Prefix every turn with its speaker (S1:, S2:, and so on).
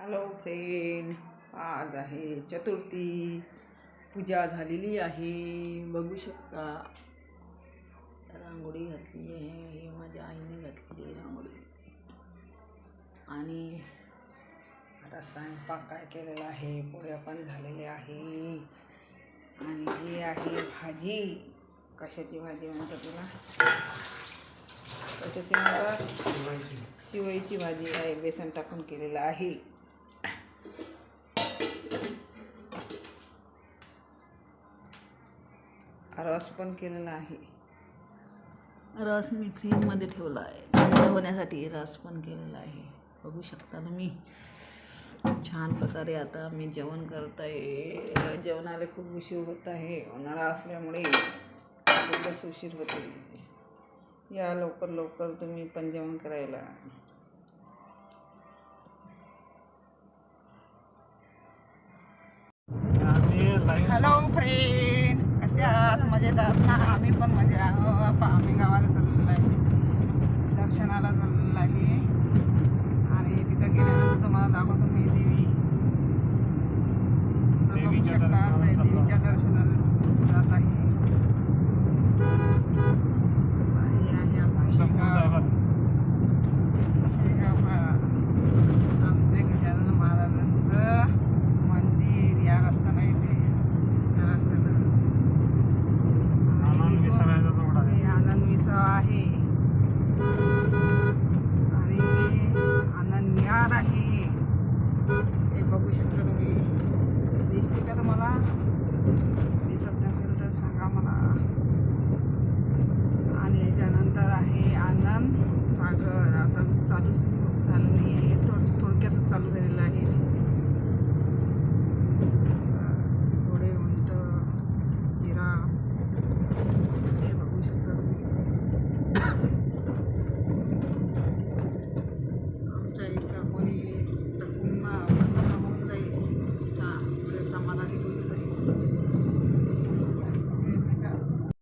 S1: Hello friend आज आहे चतुर्थी. पूजा झालेली आहे. बघू शकता. रांगोळी घातली आहे. हे माझ्या आईने घातलेली आहे रांगोळी. आणि आता स्वयंपाक काय केलेला आहे? पोळ्या पण झालेल्या आहे. आणि ही आहे भाजी. कशाची भाजी म्हणतात तुला? कशाची म्हणतात शिवईची भाजी आहे. बेसन टाकून केलेलं आहे. रस पण केलेला आहे. रस मी फ्रीजमध्ये ठेवला आहे. थंड होण्यासाठी रस पण केलेला आहे. बघू शकता तुम्ही. छान प्रकारे आता मी जेवण करत आहे जेवणाला खूप उशीर होत आहे. उन्हाळा असल्यामुळे खूपच उशीर होते या लवकर लवकर तुम्ही पण जेवण करायला. हॅलो फ्रेंड आहात मजेत आहात ना आम्ही पण मजेत आहोत आम्ही गावाला चाललेलो आहे. दर्शनाला चाललेलो आहे. आणि तिथं गेल्यानंतर तुम्हाला दाखवतो मी देवी. बघू शकता. देवीच्या दर्शनाला जात आहे आणि आहे आमचं शेगाव शेगाव हा. आमचे गजानन महाराजांचं मंदिर या रस्त्याला येते या रस्त्याला आणि
S2: आनंद
S1: इथून
S2: विसाव्याचा जोड आहे.
S1: हे आनंद मिसळ आहे आणि हे आनंद आहे. एक बघू शकता तुम्ही. दिसते का तुम्हाला? दिसत नसेल तर सांगा मला. आणि याच्यानंतर आहे आनंद सागर. आता चालू सुरू झालं